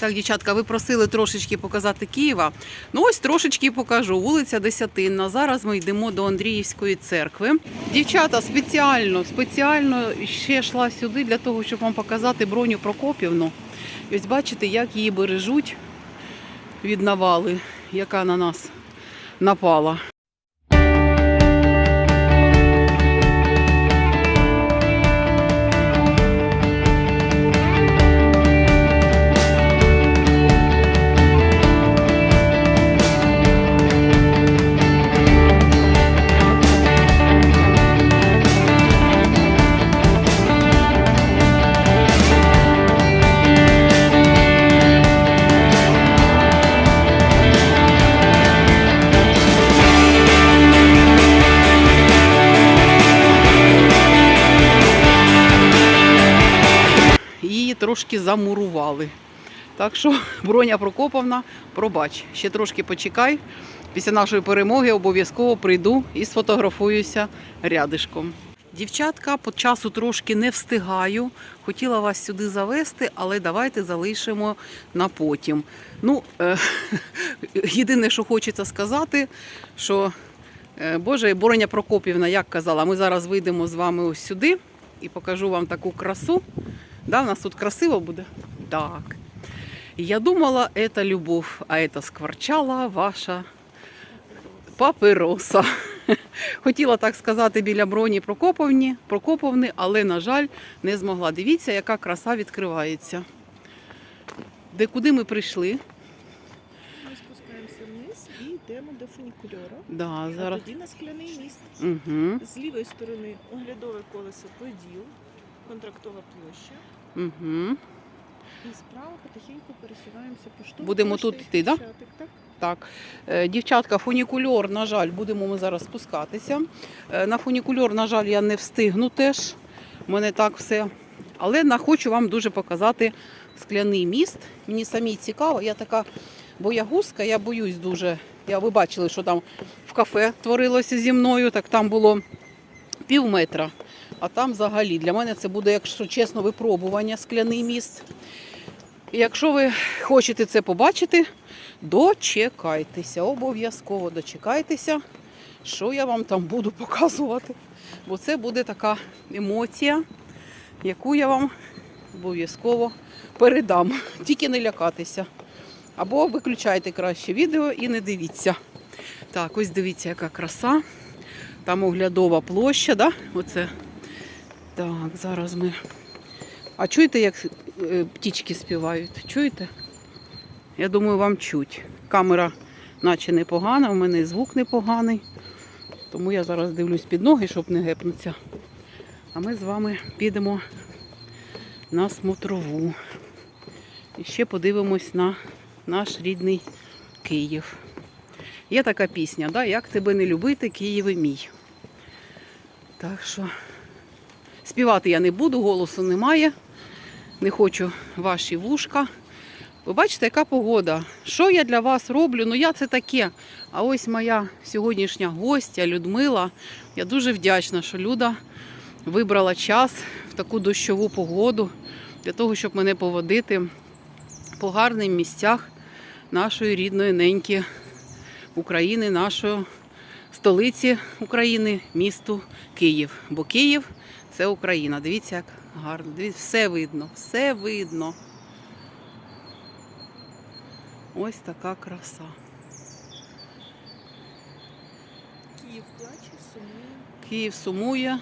Так, дівчатка, ви просили трошечки показати Києва. Ну ось трошечки покажу. Вулиця Десятинна. Зараз ми йдемо до Андріївської церкви. Дівчата, спеціально, спеціально ще йшла сюди для того, щоб вам показати броню Прокопівну. І ось бачите, як її бережуть від навали, яка на нас напала. Трошки замурували. Так що, Броня Прокоповна, пробач, ще трошки почекай. Після нашої перемоги обов'язково прийду і сфотографуюся рядишком. Дівчатка, по часу трошки не встигаю. Хотіла вас сюди завести, але давайте залишимо на потім. Ну, е, єдине, що хочеться сказати, що е, Боже, Бороня Прокопівна, як казала, ми зараз вийдемо з вами ось сюди і покажу вам таку красу. Да, у нас тут красиво буде? Так. Я думала, это любов, а это скворчала ваша папироса. Хотіла так сказати біля броні Прокоповні, Прокоповни, але, на жаль, не змогла. Дивіться, яка краса відкривається. Де куди ми прийшли? Ми спускаємося вниз і йдемо до фунікульора. Да, А тоді на скляний міст. Угу, З лівої сторони оглядове колесо поділ, контрактова площа. угу. І справа потихеньку пересуваємося по штовху. Будемо тут йти, да? Так? Так, Е, дівчатка, фунікульор, на жаль, будемо ми зараз спускатися. Е, На фунікульор, на жаль, я не встигну теж. У мене так все. Але на- хочу вам дуже показати скляний міст. Мені самій цікаво, я така боягузка, я боюсь дуже. Я, ви бачили, що там в кафе творилося зі мною, так там було пів метра. А там взагалі для мене це буде, якщо чесно, випробування скляний міст. І якщо ви хочете це побачити, дочекайтеся, обов'язково дочекайтеся, що я вам там буду показувати. Бо це буде така емоція, яку я вам обов'язково передам. Тільки не лякатися. Або виключайте краще відео і не дивіться. Так, ось дивіться, яка краса. Там оглядова площа, да? Оце. Так, зараз ми. А чуєте, як е, птічки співають? Чуєте? Я думаю, вам чуть. Камера наче непогана, у мене звук непоганий. Тому я зараз дивлюсь під ноги, щоб не гепнутися. А ми з вами підемо на смотрову. І ще подивимось на наш рідний Київ. Є така пісня, да? як тебе не любити, Києве мій. Так що співати я не буду, голосу немає. Не хочу ваші вушка. Ви бачите, яка погода? Що я для вас роблю? Ну я це таке. А ось моя сьогоднішня гостя Людмила. Я дуже вдячна, що Люда вибрала час в таку дощову погоду для того, щоб мене поводити по гарним місцях нашої рідної неньки України, нашої столиці України, місту Київ. Бо Київ це Україна. Дивіться, як гарно. Дивіться, все видно, все видно. Ось така краса. Київ плаче, сумує. Київ сумує,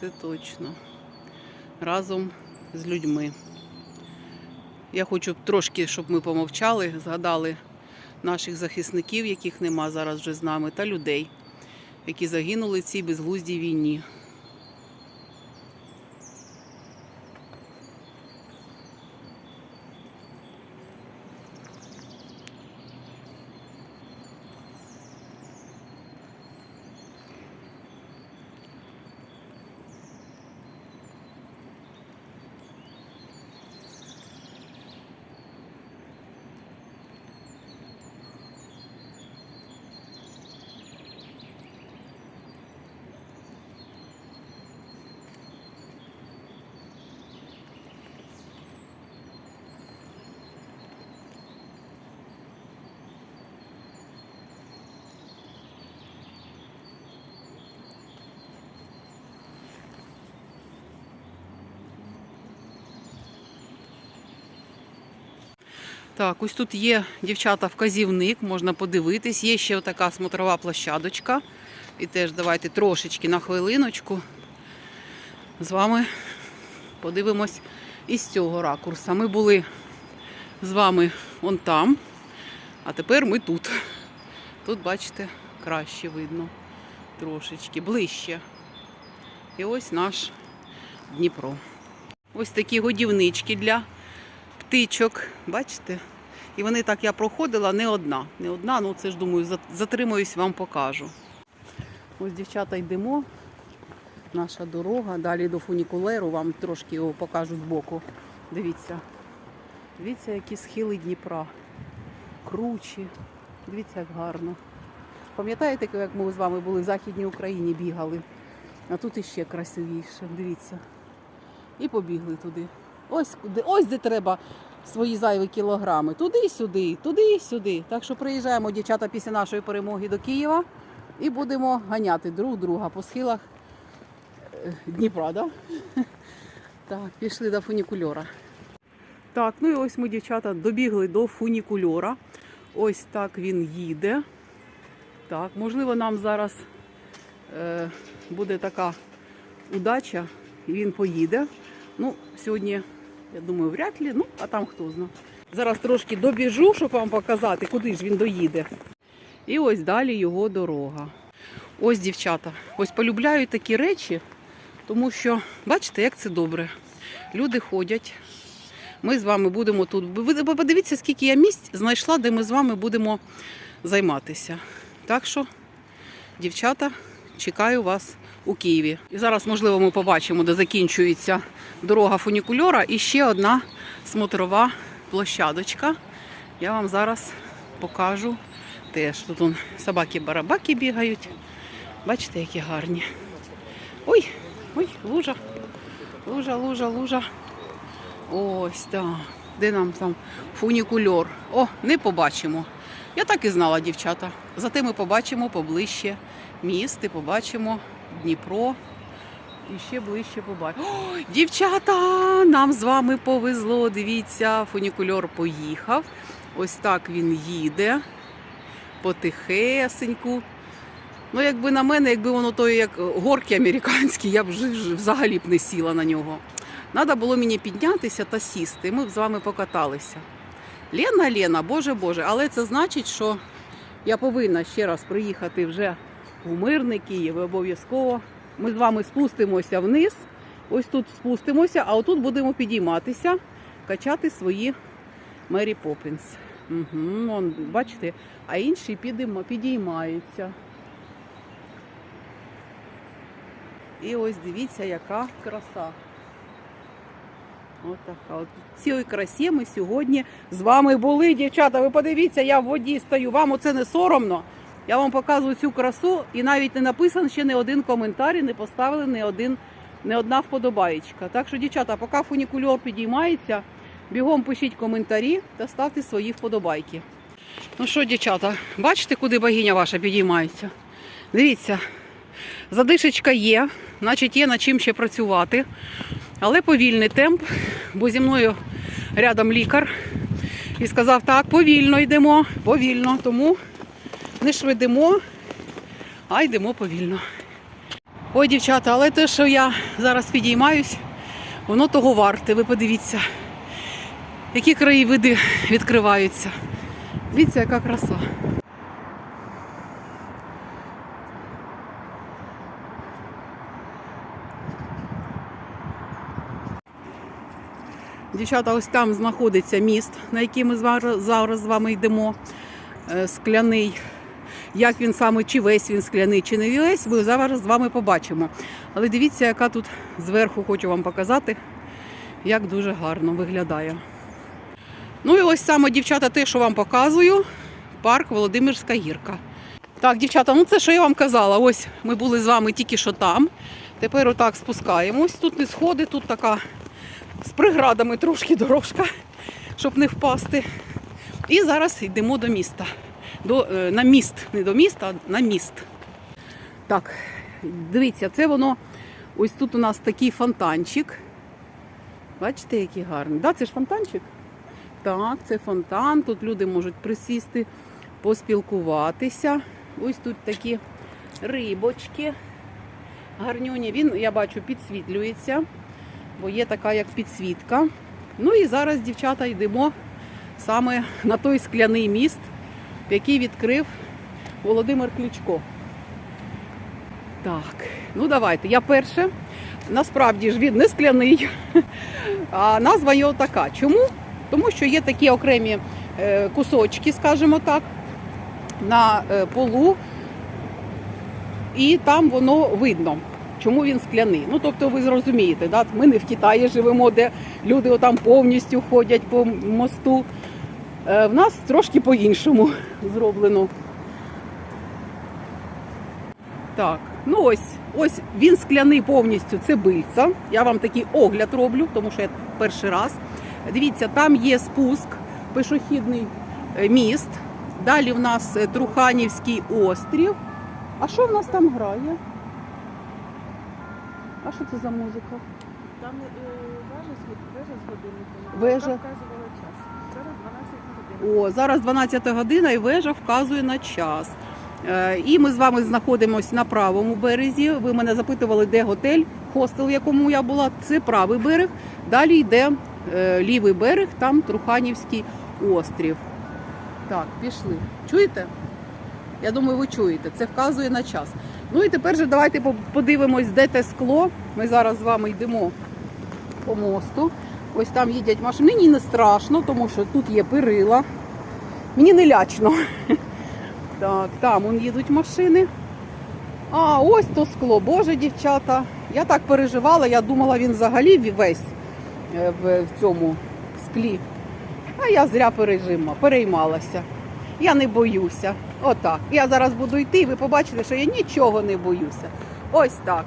це точно. Разом з людьми. Я хочу трошки, щоб ми помовчали, згадали наших захисників, яких нема зараз вже з нами, та людей, які загинули в цій безглуздій війні. Так, ось тут є дівчата вказівник, можна подивитись. Є ще така смотрова площадочка. І теж давайте трошечки на хвилиночку з вами подивимось із цього ракурса. Ми були з вами вон там, а тепер ми тут. Тут, бачите, краще видно трошечки, ближче. І ось наш Дніпро. Ось такі годівнички для птичок. Бачите? І вони так я проходила не одна. Не одна, ну це ж думаю, за- затримаюсь, вам покажу. Ось дівчата йдемо. Наша дорога. Далі до фунікулеру, вам трошки його покажу збоку. Дивіться. Дивіться, які схили Дніпра. Кручі. Дивіться, як гарно. Пам'ятаєте, як ми з вами були в Західній Україні, бігали? А тут іще красивіше. Дивіться. І побігли туди. Ось куди, ось де треба свої зайві кілограми. Туди-сюди, туди-сюди. Так що приїжджаємо, дівчата, після нашої перемоги до Києва і будемо ганяти друг друга по схилах е, Дніпра, да? Так, пішли до фунікульора. Так, ну і ось ми, дівчата, добігли до фунікульора. Ось так він їде. Так, можливо, нам зараз е, буде така удача, і він поїде. Ну, сьогодні, я думаю, вряд ли, ну, а там хто знає. Зараз трошки добіжу, щоб вам показати, куди ж він доїде. І ось далі його дорога. Ось, дівчата, ось полюбляю такі речі, тому що, бачите, як це добре. Люди ходять. Ми з вами будемо тут. Ви подивіться, скільки я місць знайшла, де ми з вами будемо займатися. Так що, дівчата, чекаю вас у Києві. І зараз, можливо, ми побачимо, де закінчується дорога фунікульора і ще одна смотрова площадочка. Я вам зараз покажу теж. Тут собаки-барабаки бігають. Бачите, які гарні. Ой, ой, лужа. Лужа, лужа, лужа. Ось, так. Де нам там фунікульор? О, не побачимо. Я так і знала, дівчата. Зате ми побачимо поближче міст і побачимо Дніпро. І ще ближче побачимо. Дівчата! Нам з вами повезло. Дивіться, фунікульор поїхав. Ось так він їде. Потихесеньку. Ну, якби на мене, якби воно той як горки американські, я б взагалі б не сіла на нього. Треба було мені піднятися та сісти. Ми б з вами покаталися. Лена, Лена, Боже Боже, але це значить, що я повинна ще раз приїхати вже в мирний Київ обов'язково. Ми з вами спустимося вниз. Ось тут спустимося, а отут будемо підійматися, качати свої Мері Поппінс. Угу, вон, бачите, а інші підійма- підіймаються. І ось дивіться, яка краса. От така. От цій красі ми сьогодні з вами були, дівчата. Ви подивіться, я в воді стою. Вам оце не соромно. Я вам показую цю красу і навіть не написан ще не один коментар, і не поставили не один, не одна вподобаєчка. Так що, дівчата, поки фунікульор підіймається, бігом пишіть коментарі та ставте свої вподобайки. Ну що, дівчата, бачите, куди богиня ваша підіймається? Дивіться, задишечка є, значить є над чим ще працювати. Але повільний темп, бо зі мною рядом лікар і сказав, так, повільно йдемо, повільно, тому не швидимо, а йдемо повільно. Ой, дівчата, але те, що я зараз підіймаюсь, воно того варте. Ви подивіться, які краєвиди відкриваються. Дивіться, яка краса. Дівчата, ось там знаходиться міст, на який ми зараз з вами йдемо. е, Скляний. Як він саме, чи весь він скляний, чи не весь, ми зараз з вами побачимо. Але дивіться, яка тут зверху хочу вам показати, як дуже гарно виглядає. Ну і ось саме, дівчата, те, що вам показую, парк Володимирська гірка. Так, дівчата, ну це що я вам казала. Ось ми були з вами тільки що там. Тепер отак спускаємось. Тут не сходи, тут така з приградами трошки дорожка, щоб не впасти. І зараз йдемо до міста. До, е, на міст, не до міста, а на міст. Так, дивіться, це воно. Ось тут у нас такий фонтанчик. Бачите, який гарний. Да, це ж фонтанчик. Так, це фонтан. Тут люди можуть присісти, поспілкуватися. Ось тут такі рибочки. Гарнюні. Він, я бачу, підсвітлюється, бо є така як підсвітка. Ну і зараз, дівчата, йдемо саме на той скляний міст, який відкрив Володимир Кличко. Так, ну давайте. Я перше. Насправді ж він не скляний, а назва його така. Чому? Тому що є такі окремі е, кусочки, скажімо так, на е, полу, і там воно видно. Чому він скляний? Ну тобто ви зрозумієте, да? ми не в Китаї живемо, де люди отам повністю ходять по мосту. Е, В нас трошки по-іншому зроблено. Так, ну ось, ось він скляний повністю, це бильця. Я вам такий огляд роблю, тому що я перший раз. Дивіться, там є спуск, пішохідний е, міст. Далі в нас е, Труханівський острів. А що в нас там грає? А що це за музика? Там вежа з вежа з годинником. Вежа. О, зараз 12 година і вежа вказує на час. Е, І ми з вами знаходимося на правому березі. Ви мене запитували, де готель, хостел, в якому я була. Це правий берег. Далі йде е, лівий берег, там Труханівський острів. Так, пішли. Чуєте? Я думаю, ви чуєте. Це вказує на час. Ну і тепер же давайте подивимось, де те скло. Ми зараз з вами йдемо по мосту. Ось там їдять машини. Мені не страшно, тому що тут є перила. Мені не лячно. Так, там он їдуть машини. А, ось то скло. Боже, дівчата. Я так переживала, я думала, він взагалі весь е, в, цьому склі. А я зря пережима, переймалася. Я не боюся. Отак. Я зараз буду йти, і ви побачите, що я нічого не боюся. Ось так.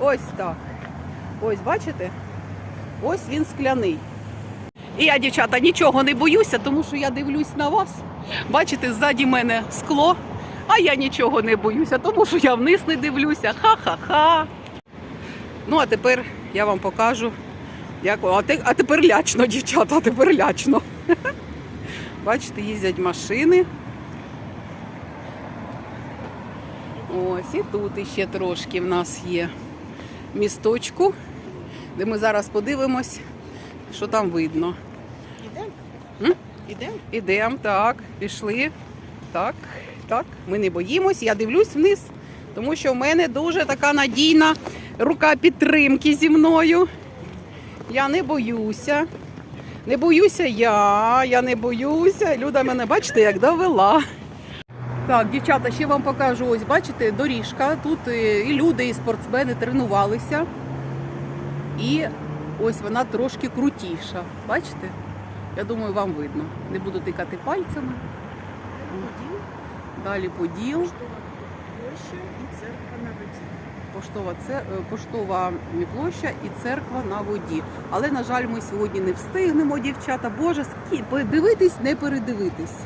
Ось так. Ось, бачите? Ось він скляний. І я, дівчата, нічого не боюся, тому що я дивлюсь на вас. Бачите, ззаді мене скло, а я нічого не боюся, тому що я вниз не дивлюся. Ха-ха-ха. Ну, а тепер я вам покажу. Як... А, те- а тепер лячно, дівчата, тепер лячно. Бачите, їздять машини. Ось і тут іще трошки в нас є місточку, де ми зараз подивимось, що там видно. Ідемо? Ідемо? Ідемо, так, пішли. Так, так, ми не боїмось. Я дивлюсь вниз, тому що в мене дуже така надійна рука підтримки зі мною. Я не боюся. Не боюся я, я не боюся. Люда мене, бачите, як довела. Так, дівчата, ще вам покажу. Ось, бачите, доріжка. Тут е, і люди, і спортсмени тренувалися. І ось вона трошки крутіша. Бачите? Я думаю, вам видно. Не буду тикати пальцями. Далі поділ, поштова площа і церква на воді. поштова, це, е, поштова площа і церква на воді. Але, на жаль, ми сьогодні не встигнемо, дівчата. Боже, скі- подивитись, не передивитись.